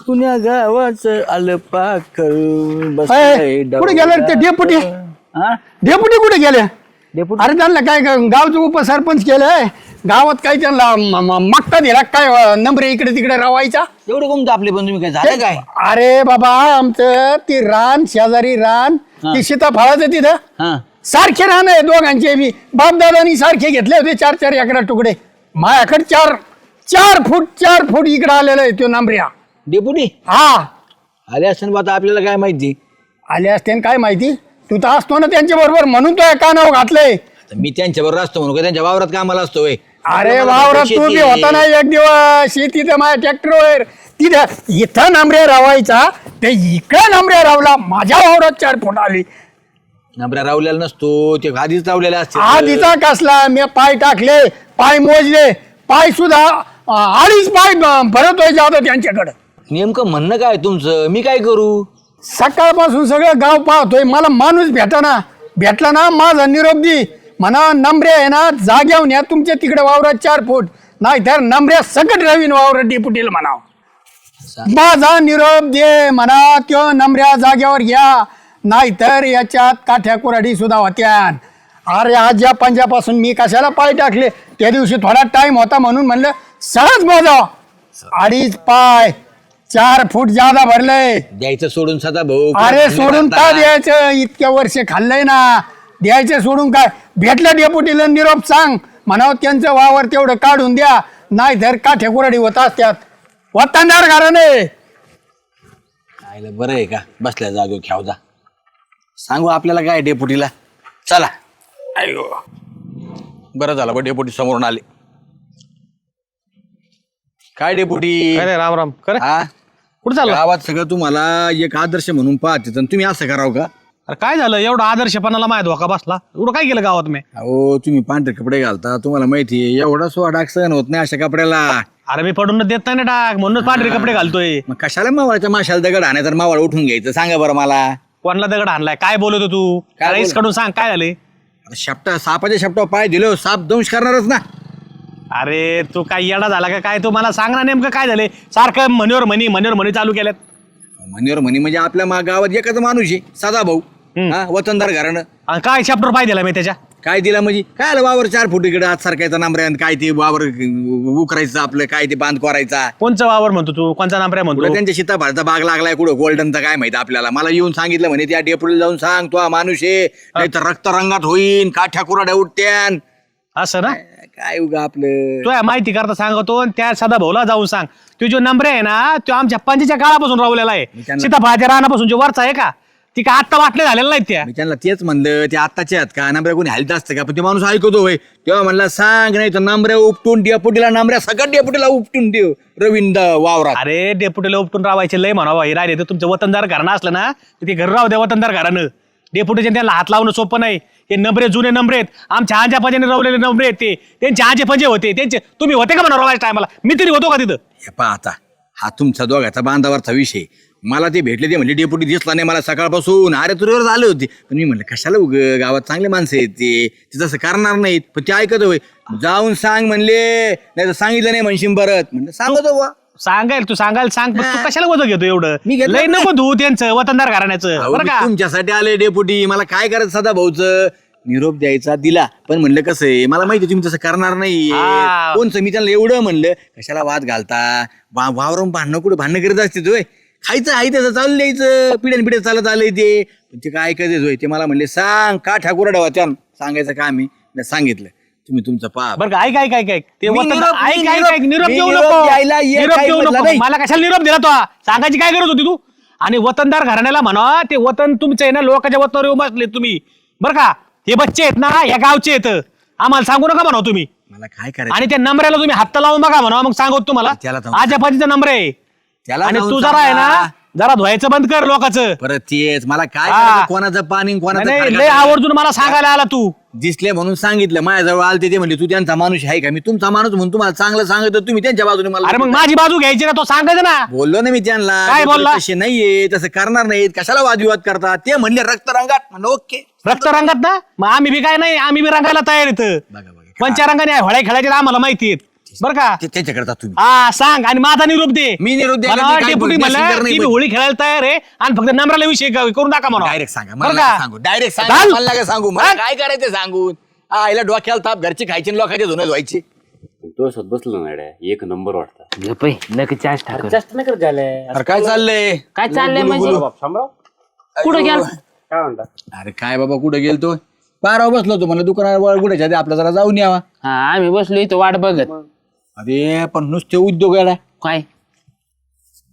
पुण्या गावाचं आलं पाखर अय, कुठे गेले रे ते डेपुटी? डेपुटी कुठे गेले? डेपुटी? अरे त्यांना काय काय गावचं उपसरपंच केलंय. गावात काय त्यांना म- म- मागता दिला काय अं, नंबरे इकडे तिकडे रवायचा? एवढं कोणतं आपले पण तुम्ही काय झालं काय? अरे बाबा आमचं ती रान शेजारी रान ती सीताफळाचं तिथं. हा. सारखे रान आहे दोघांचे बी. बापदादानी सारखे घेतले होते चार चार एकरा तुकडे. माझ्याकडे चार चार फूट चार फूट इकडे आलेला आहे तो नंबऱ्या. डेपुटी? हा. आले असताना बा आता आपल्याला काय माहिती? आले असते काय माहिती? तू तर असतो ना त्यांच्या बरोबर म्हणून तो कानावर घातलंय. आता मी त्यांच्या बरोबर असतो म्हणून का त्यांच्या वावरात कामाला असतो अरे मला वावरात शेती तू बी. होता ना एक दिवस शेतीचं माझ्या ट्रॅक्टरवर. तिथं इथं नंबऱ्या रावायचा ते इकडे नंबऱ्या रावला माझ्या वावरात चार फूट आली. नंबऱ्या रावलेला नसतो ते आधीच लावलेला असते आधीचा कसला मी पाय टाकले पाय मोजले पाय सुद्धा अं, अडीच पाय ब- भरत व्हायचे होता त्यांच्याकडे. नेमकं म्हणणं काय तुमचं? मी काय करू? सकाळपासून सगळं गाव पाहतोय. मला माणूस भेटाना. भेटला ना माझा निरोप दे. म्हणा नंबरे आहे ना जाग्यावर या तुमच्या तिकडे वावरात चार फूट. नाही तर नंबऱ्या सकट रवीन वावरात डिपुटीला म्हणाव. माझा निरोप दे म्हणा त्यो नंबऱ्या जाग्यावर घ्या. नाहीतर याच्यात काठ्या कुराडी सुद्धा होत्यान अरे आज या पंजापासून मी कशाला पाय टाकले? त्या दिवशी थोडा टाइम होता म्हणून म्हणलं सहज मोजा अडीच पाय. चार फूट जादा भरलंय द्यायचं सोडून सदा भाऊ अरे सोडून का द्यायचं? इतक्या वर्ष खाल्लंय ना. द्यायचं सोडून काय? भेटलं डेपुटीला निरोप सांग. म्हणावं त्यांचं वावर तेवढं काढून द्या. नाही तर काठ्या कुराडी होत असत्यात. वतनदार घराने. आयला बरं आहे का? बसल्या जागो खेवजा सांगू आपल्याला काय डेपुटीला? चला. अयो. बरं झालं बा डेपुटी समोरून आले. काय डेपुटी? अरे राम राम. कर. हा? कुठं चाललं? गावात सगळं तुम्हाला एक आदर्श म्हणून पाहते. तुम्ही असं करावं का? अरे काय झालं? एवढा आदर्शपणाला माझ्या धोका बसला. एवढं काय केलं गावात मी? अहो तुम्ही पांढरे कपडे घालता. तुम्हाला माहिती आहे एवढा सोळा डाग सहन होत नाही अशा कपड्याला. अरे मी पडून देत नाही ना टाक म्हणूनच पांढरे कपडे घालतोय. मग कशाला मावळाच्या माशाला दगड आणाय तर मावळ उठून घ्यायचं? सांगा बरं मला. कोणला दगड आणलाय? काय बोलत होतो तू? काय राईस बोल- कडून सांग काय झाले शपटा सापाच्या शपटा पाय दिलो साप दंश करणारच ना. अरे तू काय येडा झाला का? काय तू मला सांग ना नेमकं काय झाले सारखं म्हणीवर म्हणी म्हणीवर म्हणी चालू केल्यात. म्हणीवर म्हणी म्हणजे आपल्या मा गावात एकच माणूस आहे साधा भाऊ. हा वतनदार घरानं आणि काय चॅप्टर पाय दिला मी त्याच्या? काय दिला म्हणजे? काय आलं वावर चार फूट इकडे हात सारखायचा नंबऱ्यान काय ते वावर उकरायचं आपलं काय ते बांध करायचा? कोणचं वावर म्हणतो तू? कोणचा कुठं म्हणतो? त्यांच्या सीताफळाचा बाग लागलाय कुठं गोल्डनचा काय माहिती आपल्याला? मला येऊन सांगितलं म्हणे त्या डेपुटीला जाऊन सांग तो हा माणूस आहे. नाही तर रक्त रंगात होईन काठ्या कुराड्या उठत्यान. असं ना? काय उगा आपलं? तो या माहिती करता सांगतो आणि त्या सदा भाऊला जाऊन सांग. तो जो नंबर आहे ना तो आमच्या पंचीच्या काळापासून रावलेला आहे. त्यांना- सीताफळाच्या रानापासून जो वरचा आहे का ती का आत्ता वाटले झालेला नाहीत त्या. मी त्यांना तेच म्हणलं ते आत्ताचे आहेत का? नंबऱ्या कोणी हलत असतं का? पण ते माणूस ऐकतो होय. तेव्हा म्हणला सांग नाही तर नंबऱ्या उपटून डेपुटीला नंबऱ्या सगळ्या डेपुटीला उपटून देऊ रवींद वावरात. अरे डेपुटीला उपटून रावायचे लय म्हणावा. हे राहिले तर तुमचं वतनदार घराणं असलं ना तर ते घर राहू द्या वतनदार घरानं डेपुटीच्या त्यांना हात लावणं सोपं नाही. हे नंबरे जुने नंबरे आहेत. आमच्या आंजा पंजाने रवलेले नंबरे आहेत ते. त्यांचे आजे पंजे होते. त्यांचे तुम्ही होते का म्हणा रवायच्या टायमाला? मी तरी होतो का तिथं? हे पहा आता. हा तुमचा दोघाचा बांधावरचा विषय मला ते भेटले ते म्हणजे डेपुटी दिसला नाही मला सकाळपासून. अरे तुझ्यावर आले होते. पण मी म्हणलं कशाला उग गावात चांगले माणसं आहेत ते? ते तसं करणार नाहीत. पण ते ऐकत होय. जाऊन सांग म्हणले. नाही तर सांगितलं नाही म्हणशील परत म्हणलं सांगतो बुवा. सांगायला तू सांगायला सांग पण तू कशाला वजन घेतो एवढं? मी घेतलं लय नको धू त्यांचं वतनदार घराण्याचं. अहो, बरं मी का? तुमच्यासाठी आले डेपुटी मला काय करायचं सदा भाऊच? निरोप द्यायचा दिला. पण म्हणलं कसं आहे मला माहिती आहे तुम्ही तसं करणार नाही हा. कोणचं? मी त्यांना एवढं म्हणलं कशाला वाद घालता? वा वावरून भांडणं कुठं भांडणं करत असते तोय खायचं आहे त्याचं चालू द्यायचं. पिढ्यान पिढ्या चालत आलंय ते. पण ते काय ऐकत होय? ते मला म्हणले सांग का ठाकूर त्यान सांगायचं का मी मी सांगितलं. तुम्ही तुमचं पा बरं का ऐक ऐक ऐक ऐक. ते मी निरोप- ऐक मी ऐक निरोप- ऐक निरोप मी देऊ निरोप नको. द्यायला ये निरोप काही देऊ म्हटलं नको. नाही. मला कशाला निरोप दिला तो? सांगायची काय गरज होती तू? आणि वतनदार घराण्याला म्हणा ते वतन तुमचं आहे ना लोकांच्या वतनावर येऊन बसले तुम्ही. बरं का? हे बच्चे आहेत ना या गावचे आहेत. आम्हाला सांगू नका म्हणा तुम्ही. मला काय करायचं? आणि त्या नंबरला तुम्ही हात लावून बघा म्हणा मग सांगतो तुम्हाला. त्याला पाठीचा नंबर आहे. त्याला आणि जाऊन तू जरा आहे ना सांगा. जरा धुवायचं बंद कर लोकांचं. परत तेच मला काय हा. करायचं? कोणाचं पाणी कोणाचं नाही, आवर्जून मला सांगायला आला तू. दिसले म्हणून सांगितलं माझ्याजवळ आलते ते म्हणले तू त्यांचा माणूस आहे का? मी तुमचा माणूस म्हणून तुम्हाला चांगलं सांगत तुम्ही त्यांच्या बाजूने मला अरे मग माझी बाजू घ्यायची ना तो सांगायचं ना. बोललो ना मी त्यांना काय बोलला? तसे नाहीये तसं करणार नाहीत कशाला वादविवाद करतात? ते म्हणले रक्त रंगात म्हणलं ओके. रक्त रंगात ना? मग आम्ही बी काय नाही आम्ही बी रंगायला तयार येत बघा बघा पंचरंगाने होळ्या खेळायचे आम्हाला माहिती आहेत. बरं का? ते- त्याच्याकडे जा तुम्ही. हा सांग. आणि माझा निरोप दे. मी निरोप द्यायला मला मी काय डेप्युटी? म्हणलं messenger नाही ती बी बोलू. होळी खेळायला तयार आहे आणि फक्त नम्राला विषय क- करून टाका म्हणा. डायरेक्ट सांगा बरं मला? नका सांगू. डायरेक्ट सांगा चाल. मला सांगू? मला काय करायचं सांगून? हा, आईला डोक्याला ताप घरची खायची आणि लोकांचे धुणं धुवायची. तो असत बसलो ना एक नंबर वाटता. चार्ज जास्त नाही करत झालंय अरे काय चाललंय? काय चाललंय म्हणजे? शामराव कुठं गेला? काय म्हणता अरे काय बाबा कुठे गेलतो? पाराव बसलो होतो मला दुकानावर कुठे आपला जरा जाऊन यावा. हा आम्ही बसलो इथं वाट बघत. अरे पण नुसते उद्योग येडा काय?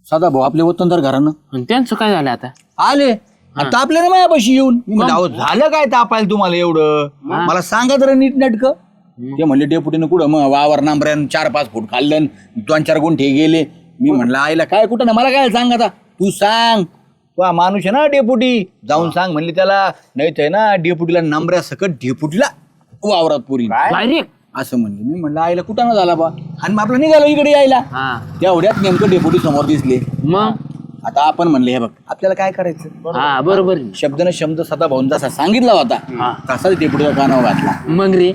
सदा भाऊ आपले वतनदार घरानं. आणि त्यांचं काय झालं आता? आले. आता आपल्या ना मायापाशी येऊन. मी म्हणलं, अहो, झालं काय तापायला तुम्हाला एवढं? मला सांगा जरा नीट नाटक. ते म्हणले डेपुटीनं कुठं? मग वावर नांबऱ्यान चार पाच फूट खाल्लं आणि दोन चार गुंठे गेले. मी म्हणलं आईला काय कुठं ना मला काय सांग आता? तू सांग. तू हा माणूस आहे ना डेपुटी. जाऊन सांग म्हणले त्याला. नाही तर ना डेपुटीला नांबऱ्या सकट डेपुटीला वावरात पुरी डायरेक्ट असं म्हणले. मी म्हणलं आईला कुठं ना झाला बा? आणि मग आपलं निघालो इकडे यायला. हा. तेवढ्यात नेमकं डेपुटी समोर दिसले. मग? आता आपण म्हणले हे बघ आपल्याला काय करायचं? हा बरोबर शब्दनं शब्द सदा भाऊन जसा सांगितला होता. तसाच डेपुटीच्या कानावर घातला. मग रे?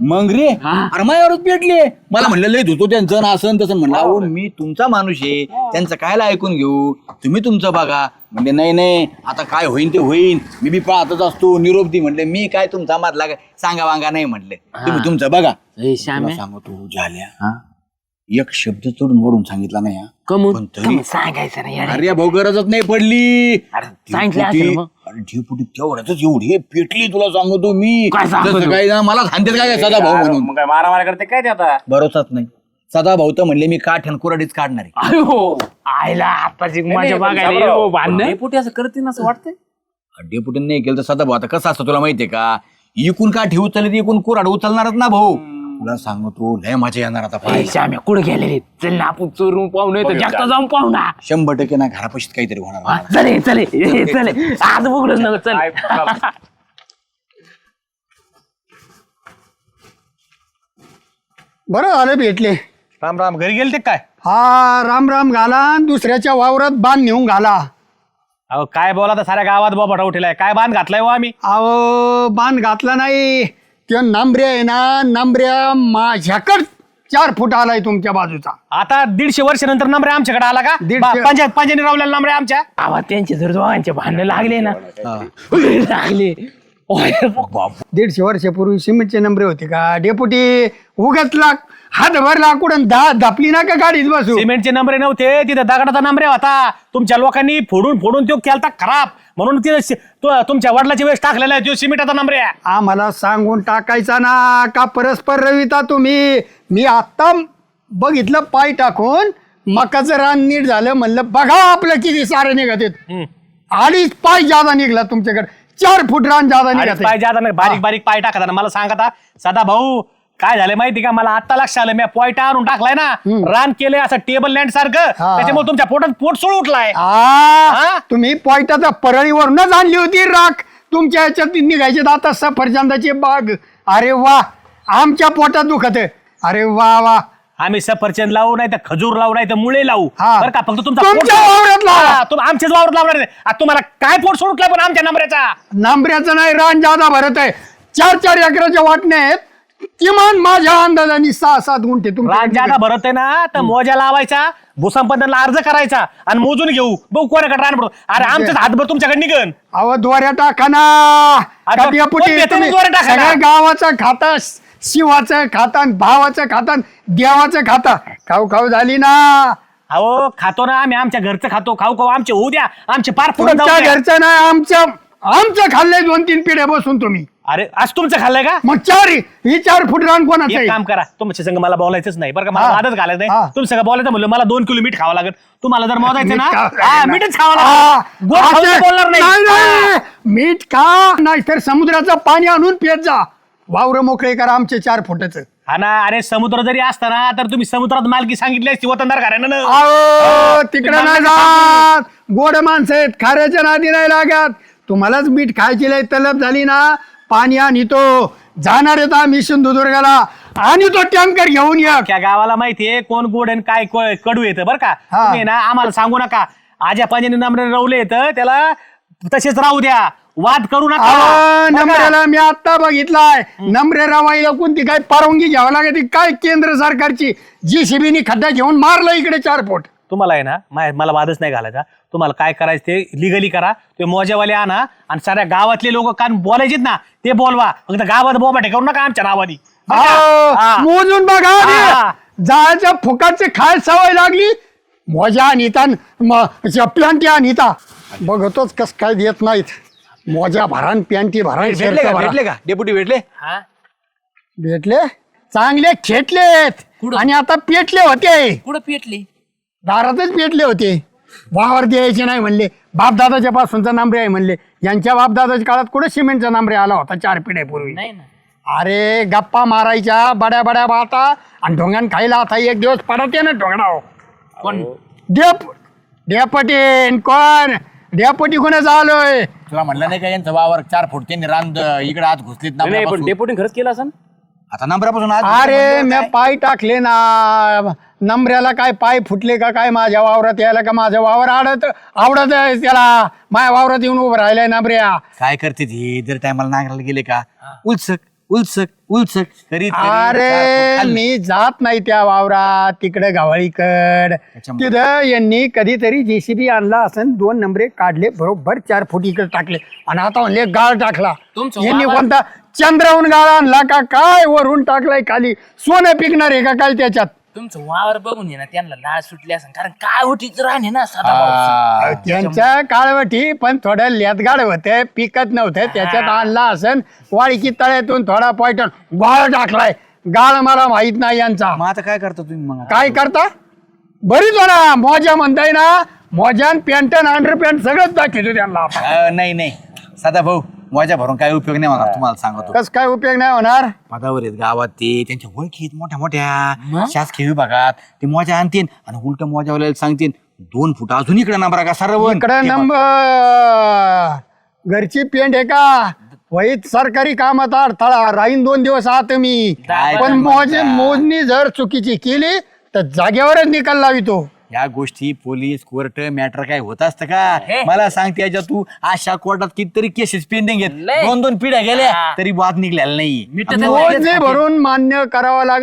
मग रे. हा. अरे माझ्यावरच पेटले. मला म्हणलं लय धुतो त्यांचं ना असं न तसं. म्हणलं अहो मी तुमचा माणूस आहे. त्यांचं कायला ऐकून घेऊ? तुम्ही तुमचं बघा. म्हणजे नाही नाही. आता काय होईन ते होईन. मी बी पाहतच असतो. निरोप दी म्हणले मी काय तुमचा मधला काय सांगा वांगा नाही. म्हणले तुम्ही तुमचं बघा. सांगतो झाल्या एक शब्द तोडून वडून सांगितला नाही हा. कमून? पण तरी- कमून सांगायचं नाही यार अरे भाऊ गरजच नाही पडली. सांगितलं असेल ढेपुटी- मग. अरे ढेपुटी तेवढ्याच एवढी पेटली तुला सांगतो मी. काय सांगतो जसं तू? काय ना मला सांगते काय सदा भाऊ म्हणून? मग काय मारामारी करते काय ते आता? भरोसाच नाही. सदा भाऊ तर म्हणले मी काठ्यान कुराडीच काढणार आहे. अयो आयला आताची माझ्या बघायला ये, हो, भांडण? असं करतील असं वाटतंय? डेपुटीने नाही केलं तर सदा भाऊ आता कसं असतं तुला माहितीये का? इकून काठी उचलली इकून कुराड उचलणारच ना भाऊ. तुला सांगतो लय मजा येणार आता पाहायला. श्याम्या कुठे गेलेले? चल ना आपण चोरून पाहू नये तर जास्त जाऊन पाहू ना. शंभर टक्के ना घरापाशीच काहीतरी होणार हा, चले चले चले. आज बघडच ना चल. बरं झालं भेटले. राम राम. घरी गेले ते काय? हा राम राम घाला आणि दुसऱ्याच्या वावरात बांध नेऊन घाला. अहो काय बोला तर साऱ्या गावात बाबा उठलाय काय बांध घातलाय हो आम्ही? अहो बांध घातला नाही. त्यो नांबऱ्या आहे ना नांबऱ्या माझ्याकड चार फूट आलाय तुमच्या बाजूचा. आता दीडशे वर्ष नंतर नंबरे आमच्याकडे आला का? दीडशे- पंचायत पंचायती रावलेला नंबरे आमच्या. आवाज त्यांचे जर दोघांचे भांडण लागले ना. लागले. ओय, दीडशे वर्षापूर्वी सिमेंटचे नंबरे होते का? डेपुटी उगाच लाग हातभर लाकडून दहा धापली ना का गाडीत बसू सिमेंटचे नंबरे नव्हते तिथे दगडाचा नंबरे होता. तुमच्या लोकांनी फोडून फोडून तो केलता खराब. म्हणून तिथे तुमच्या वडिलाची वेळेस टाकलेला आहे तो सिमेंटाचा नंबर आहे. आम्हाला सांगून टाकायचा ना का परस्पर रविता तुम्ही? मी आता बघितलं पाय टाकून मकाचं रान नीट झालं म्हणलं बघा आपलं किती सारे निघत आहेत. अडीच पाय जादा निघला तुमच्याकडे. चार फूट रान जादा निघत पाय जाता नाही, बारीक बारीक पाय टाकता ना मला सांगता सदा भाऊ काय झालं माहिती का? मला आता लक्ष आलं. मी पॉईंट आणून टाकलाय ना. रान केले असं टेबल लँड सारखं. हा. त्याच्यामुळे तुमच्या पोटात पोट सोड उठलाय. आ, हा? तुम्ही पॉईंटाचा परळीवरूनच आणली होती राख. तुमच्या ह्याच्यात निघायचे आता सफरचंदाची बाग. अरे वा आमच्या पोटात दुखत अरे वा वा. आम्ही सफरचंद लावू नाही तर खजूर लावू नाही तर मुळे लावू. हा. बरं का? फक्त तुमचा तुमच्या पोट- वावरात लावा. हा, तुम- आमच्याच वावरात लावणार नाही. आता तुम्हाला काय पोट सोड उठलाय पण आमच्या नंबराचा नांबऱ्याचं नाही रान जादा भरत आहे. चार चार एकराच्या वाटणे आहेत. किमान माझ्या अंदाजाने सहा सात गुंठे ज्यादा तुमच्या भरत आहे ना तर मोजा लावायचा भूसंपादनला अर्ज करायचा आणि मोजून घेऊ. बघू कोणाकडे रान पडतो अरे आमच्याच हातभर तुमच्याकडे निघन. अहो द्वाऱ्या ना. पुटी देतं तुम्ही द्वारे टाकायला? सगळ्या गावाचं खाता शिवाचं खाता भावाचं खाता देवाचं खाता. खाऊ खाऊ झाली ना. अहो खातो ना आम्ही आमच्या घरचं खातो. खाऊ खाऊ आमचे होऊ द्या. आमचे पार पुढे तुमच्या घरचं नाही आमच्या आमचं खाल्लंय दोन तीन पिढ्या बसून तुम्ही. अरे आज तुमचं खाल्लंय का? मग चार ही चार फूट रान कोणाचं एक आहे? काम करा तुमच्या संग मला बोलायचंच नाही बरं का? मला हा. घालायचं हा. नाही. तुमच्या संग बोलायचं म्हणलं मला दोन किलो मीठ खावं लागेल. तुम्हाला जर मोजायचं ना? मीठ हा. मीठच खावं हा. लागेल. गोड खाऊन असे- तर बोलणार नाही. मीठ खा नाही तर समुद्राचं पाणी आणून पित जा. वावर मोकळे करा आमचे चार फुटाचं. हा ना अरे समुद्र जरी असता ना तर तुम्ही समुद्रात मालकी सांगितली असती वतनदार घरानं ना. तिकडे नाही जात. गोड माणसं आहेत खाऱ्याच्या नादी नाही लागत. तुम्हालाच मीठ खायची लय तलब झाली ना. पाणी आणि तो जाणार आहेत आम्ही सिंधुदुर्गाला. आणि तो टँकर घेऊन या. त्या गावाला माहितीये कोण गोड आणि काय को- कडू येतं बरं का. हा. तुम्ही ना आम्हाला सांगू नका. आज्या पाण्याने नंबर रवले येतं त्याला तसेच राहू द्या. वाद करू अहो, नका नम्रेला मी आता बघितलाय. नम्रे रवाईला कोणती काय परवानगी घ्यावी लागते? काय केंद्र सरकारची? जी सीबीनी खड्डा घेऊन मारलं इकडे चार फूट तुम्हाला आहे ना मा- मला वादच नाही घालायचा. तुम्हाला काय करायचं ते लिगली करा. ते मोजेवाले आणा आणि साऱ्या गावातले लोक कान बोलायचेत ना ते बोलवा. फक्त गावात बोबाटे करू नका आमच्या नावानी. बरं का? अहो, हा. मोजून बघा. हा. जायच्या फुकाचे खाय सवय लागली. मोजा अनिता प्यांटी अनिता बघतोच कस काय देत नाहीत. मोजा भरान प्यांटी भरान भेटले शर्ट का? भरान. भेटले का? डेप्युटी भेटले? भेटले? चांगले खेटलेत. आणि आता पेटले होते. कुठं पेटले? दारातच पेटले होते. वावर द्यायचे नाही म्हणले. बापदादाच्या पासूनचा नांबरे आहे म्हणले. यांच्या बापदादाच्या काळात कुठे सिमेंटचा नांबरे आला होता चार पिढ्यापूर्वी? नाही ना. अरे गप्पा मारायच्या बड्या बड्या बाता. आणि ढोंग्यान खायला आता एक दिवस पडते ना ढोंगडा कोण? डेप डेपटीन कोण? डेपटी कोणाच आलोय तुला म्हणलं नाही का यांचं वावर चार फूट त्यांनी रांद इकडे आत घुसलीत नाही पण नंबरापासून. डेपुटीन खरंच केलं असं आता नंबरापासून आत अरे मी पाय टाकले ना. नंबऱ्याला काय पाय फुटले का काय माझ्या वावरात यायला का माझ्या वावर आवडत आवडत आहे त्याला. माझ्या वावरात येऊन उभं राहिलाय नंबऱ्या. काय करते ती? दर टायमाला नांगराला गेले का? उलसक उलसक उलसक करीत करीत चार अरे फूट. मी जात नाही त्या वावरात. तिकडे गव्हाळीकड त्याच्यामुळे- तिथं यांनी कधीतरी जेसीबी आणला असं दोन नंबरे काढले बरोबर चार फूट इकडे टाकले. आणि आता म्हणले गाळ टाकला. तुमचं यांनी वावर- कोणता चंद्राहून गाळ आणला का काय वरून टाकलाय खाली? सोनं पिकणार आहे का काय त्याच्यात? तुमचं वावर बघून ये ना त्यांना लाळ सुटली असं कारण काय होतीच राहणे ना साधा भाऊ. त्यांच्या काळवटी पण थोडं लेतगाड होते पिकत नव्हते त्याच्यात आणला असन वाळकी तळ्यातून थोडा पॉयटन गाळ टाकलाय. गाळ मला माहीत नाही यांचा. मग आता काय करता तुम्ही मग? काय करता? बरीच हो ना मोजा म्हणताय ना मोजान पॅन्ट अंडर पॅन्ट सगळंच दाखवतो त्यांना आपण. अं, नाही नाही. सदा भाऊ माझ्या भरून काय उपयोग नाही होणार तुम्हाला सांगतो. कस काय उपयोग नाही होणार? पदावर आहेत गावात ते त्यांच्या ओळखी आहेत मोठ्या. मोठ्या शासकीय विभागात ते मोजा आणतील आणि उलट मोजावाल्याला सांगतील दोन फुट अजून इकडे नंबर का सर्व इकडे नंबर. घरची पेंट आहे का? वहीत सरकारी कामात अडथळा राहीन दोन दिवस आत मी. पण? मोजे मोजणी जर चुकीची केली तर जागेवरच निकाल लावितो. या गोष्टी पोलीस कोर्ट मॅटर काय होत असतं का? मला सांगते याच्या तू अशा कोर्टात कितीतरी केसेस पेंडिंग आहेत. लय. दोन दोन पिढ्या गेल्या. तरी वाद निघलेला नाही. भरून मान्य करावं लाग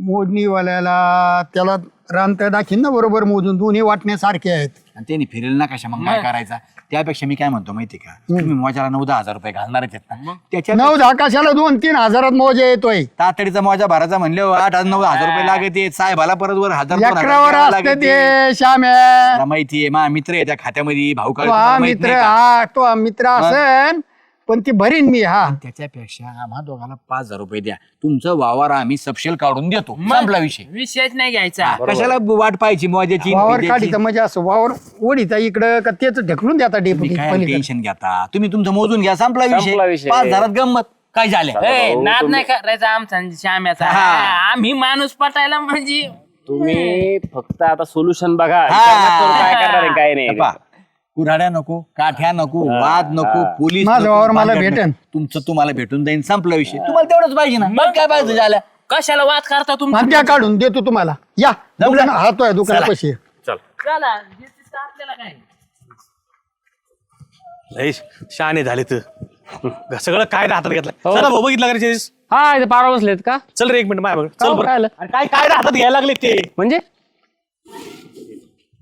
मोजणीवाल्याला त्याला रांत दाखीन ना बरोबर मोजून. दोन्ही वाटण्यासारखे आहेत. आणि त्यांनी फिरेल ना कशा मग काय करायचा? त्यापेक्षा मी काय म्हणतो माहिती का? तुम्ही मोजाला नऊ दहा हजार रुपये घालणारच आहेत ना. त्याच्या नऊ दहा कशाला? दोन तीन हजारात मोजे येतोय. तातडीचा मोजा भरायचा म्हणले आठ हजार नऊ हजार रुपये लागते साहेबाला परत वर हजार माहितीये मा मित्र आहे त्या खात्यामध्ये भाऊ हा मित्र हा तो मित्र असन पण ती भरीन मी हा. त्याच्यापेक्षा आम्हा दोघांना पाच हजार रुपये द्या. तुमचं वावर आम्ही सपशेल काढून देतो. संपला विषय. विषयच नाही घ्यायचा. कशाला वाट पाहायची मोजाची वावर? काढीचा म्हणजे असं वावर ओढीचा इकडं का तेच ढकलून द्या तुम्ही डेपुटी पलीकडे. टेन्शन घेता? तुम्ही तुमचं मोजून घ्या संपला संपला विषय. विषय. पाच हजारात गंमत. काय झालं? ए, नाद नाही करायचा आमचा आणि श्याम्याचा. हा. आम्ही माणूस पटायला म्हणजे तुम्ही फक्त आता सोल्युशन बघा. हा. काय करणार आहे काय नाही. पहा, कुऱ्हाड्या नको काठ्या नको वाद नको पोलीस माझं नको, वावर मला नको. भेटेन. तुमचं तुम्हाला भेटून जाईन संपला विषय. तुम्हाला तेवढंच पाहिजे ना. मग काय पाहिजे झालं? कशाला वाद करता तुम्ही? काढून देतो तुम्हाला. या दुकान हातोय दुकानापाशी चला. जे दिसतं आपल्याला काय? लय शहाणे झाले तर सगळं काय हातात घेतलं. चला भाऊ बघितलं का रे चेस? हा इथे पारा बसलेत का? चल रे एक मिनिट माझ्या बघ. का चल हो, बरं. काय आलं? अरे काय काय हातात घ्यायला लागले ते? म्हणजे?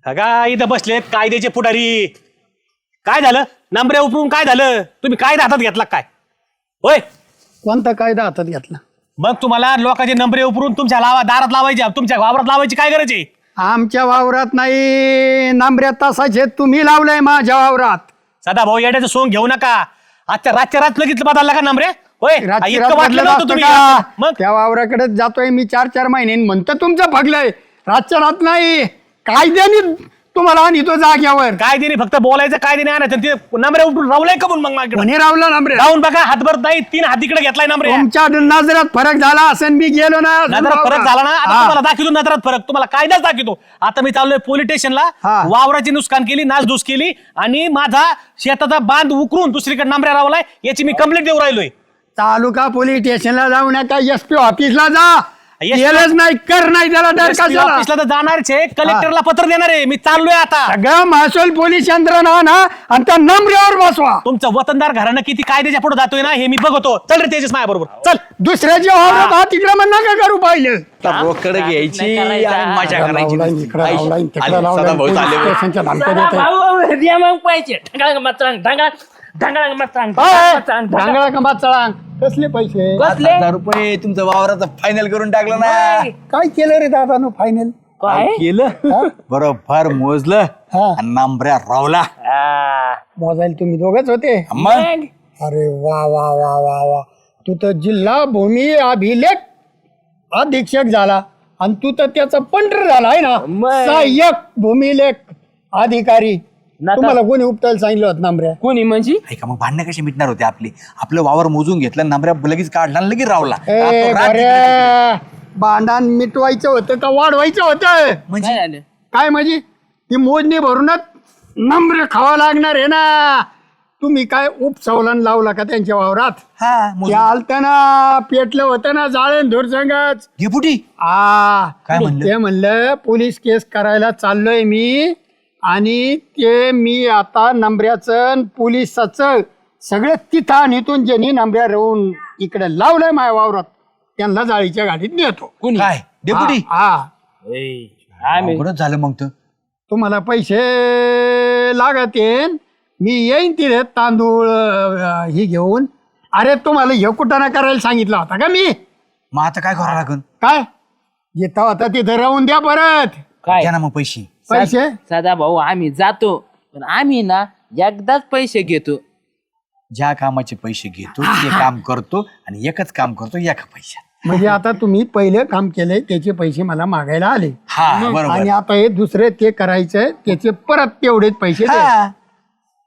का इथं बसलेत कायद्याचे पुढारी. काय झालं? नंबरे उपरून काय झालं? तुम्ही काय हातात घेतला काय? होय? कोणता कायदा हातात घेतला? मग तुम्हाला लोकांचे नंबरे उपरून तुमच्या लावा दारात लावायचे तुमच्या वावरात लावायची काय गरज आहे? आमच्या वावरात नाही. नांबऱ्यात तासाचे तुम्ही लावलंय माझ्या वावरात. सदा भाऊ येण्याचं सोंग घेऊ नका. आजच्या रातच्या रात लगेच बदलला का नंबरे? होय? रात्री इतकं रात वाटलं बदलत नव्हतं असतं तुम्ही का? मग? त्या वावराकडे जातोय मी चार चार महिने म्हणतं तुमचं फगलंय रातच्या रात नाही. कायद्याने तुम्हाला आणतो जाग्यावर काय फक्त बोलायचं काय दिने आणायचं ते नंबरे उपरून रावलाय का म्हणून मग माझ्याकडे कोणी रावला नांबरे जाऊन बघा हातभर नाही तीन हात इकडे घेतलाय नंबरे तुमच्या नजरात फरक झाला असेल मी गेलो ना नजरात फरक. झाला ना? आता हा. तुम्हाला दाखवतो नजरात फरक. तुम्हाला कायदाच दाखवतो. आता मी चाललोय पोलीस स्टेशनला हा. वावराची नुकसान केली नासधूस केली. आणि माझा शेताचा बांध उकरून दुसरीकडे नंबऱ्या रावलाय याची मी कंप्लेंट देऊ राहिलोय. तालुका पोलीस स्टेशनला जाऊ नका एस पी ऑफिसला जा. केलंच नाही कर नाही त्याला डर कशाला ऑफिसला तर जाणारच आहे कलेक्टरला पत्र देणार आहे. मी चाललोय आता. सगळं महसूल पोलीस यंत्रणा ना आणि त्या नंबऱ्यावर बसवा. तुमचं वतनदार घरानं किती कायद्याच्या पुढे जातोय ना हे मी बघतो. चल रे तेजस माझ्या बरोबर चल हात तिकडे नका करू पाहिलं. रोकड घ्यायची. आणि मजा करायची आई, सदाभाऊ चालले. भाऊ, द्या मग ढगाळ ढगाळ. ढगाळ ढगाळ. चळांग कसले पैसे? कसले? हजार रुपये तुमचं वावराचं फायनल करून टाकलं ना. काय केलं रे दादा नो फायनल काय केलं? बरोबर मोजलं. हा. आणि नांबऱ्या रावला. आ, मोजायला तुम्ही दोघच होते? मग मग? अरे वा वा वा वा वा. तू तर जिल्हा भूमी अभिलेख अधीक्षक झाला. आणि तू तर त्याचा पंटर झाला आहे ना? मग. सहाय्यक भूमिलेख अधिकारी. नाता- तुम्हाला कोणी उपटायला सांगितलं होतं नामऱ्या कोणी म्हणजे? ऐका मग भांडणं कशी मिटणार होते आपली? आपलं वावर मोजून घेतलं नांबऱ्या लगेच काढला आणि लगेच रावला. ए भांडण मिटवायचं होतं का वाढवायचं होतं? म्हणजे? काय झालं? काय म्हणजे? ती मोजणी भरूनच नम्र खावा लागणार आहे ना. तुम्ही काय उपसवलन लावला का त्यांच्या वावरात? हा ते मोजून. आलतं ना पेटलं होतं ना जाळेन धूर संगच डेपुटी? आ काय म्हणलं? ते म्हणलं पोलीस केस करायला चाललोय मी. आणि ते मी आता नंबऱ्याचं पोलिसाचं सगळं तिथं आणि इथून ज्यांनी नंबऱ्या राहून इकडे लावलंय माझ्या वावरात त्यांना जाळीच्या गाडीत नेतो. काय? डेपुटी हा अवघडच झालं मग तर. तुम्हाला पैसे लागत येईन मी येईन तिथे तांदूळ अं, ही घेऊन. अरे तुम्हाला हे कुठाना करायला सांगितलं होता का मी? मग आता काय करावं लागेल काय? येता होता तिथे राहून द्या परत. काय? द्या ना मग पैसे. पैसे? सदा भाऊ आम्ही जातो. पण आम्ही ना एकदाच पैसे घेतो. ज्या कामाचे पैसे घेतो ते काम करतो आणि एकच काम करतो एका पैशात. म्हणजे आता तुम्ही पहिलं काम केलंय त्याचे पैसे मला मागायला आले. हा आणि बरोबर. आता हे दुसरे ते करायचंय त्याचे परत तेवढेच पैसे द्या. हा.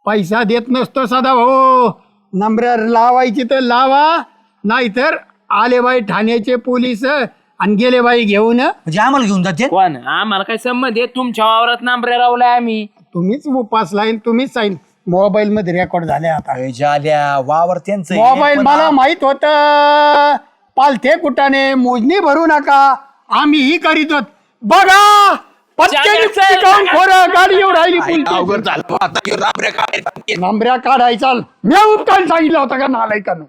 पैसा देत नसतो सदा भाऊ. नंबर लावायची तर लावा नाहीतर आले बाई ठाण्याचे पोलीस आणि गेले बाई घेऊन. म्हणजे आम्हाला घेऊन जाते? कोण? आम्हाला काय संबंध आहे? तुमच्या वावरात नांबऱ्या लावलाय आम्ही. तुम्हीच उपास लाईन तुम्हीच साईन. मोबाईल मध्ये रेकॉर्ड झाले आता. झाल्या. वावर त्यांचं आहे. मोबाईल पण मला माहीत होत. पालथे कुटाने मोजणी भरू नका. आम्ही ही करीत होत. बघा चल. खोरं. गाडी येऊन राहिली आई, पुलती. अवघड झालं. आता हे राबऱ्या काय नंबऱ्या काढायचा मी उपकान सांगितलं होता का नालायकानं?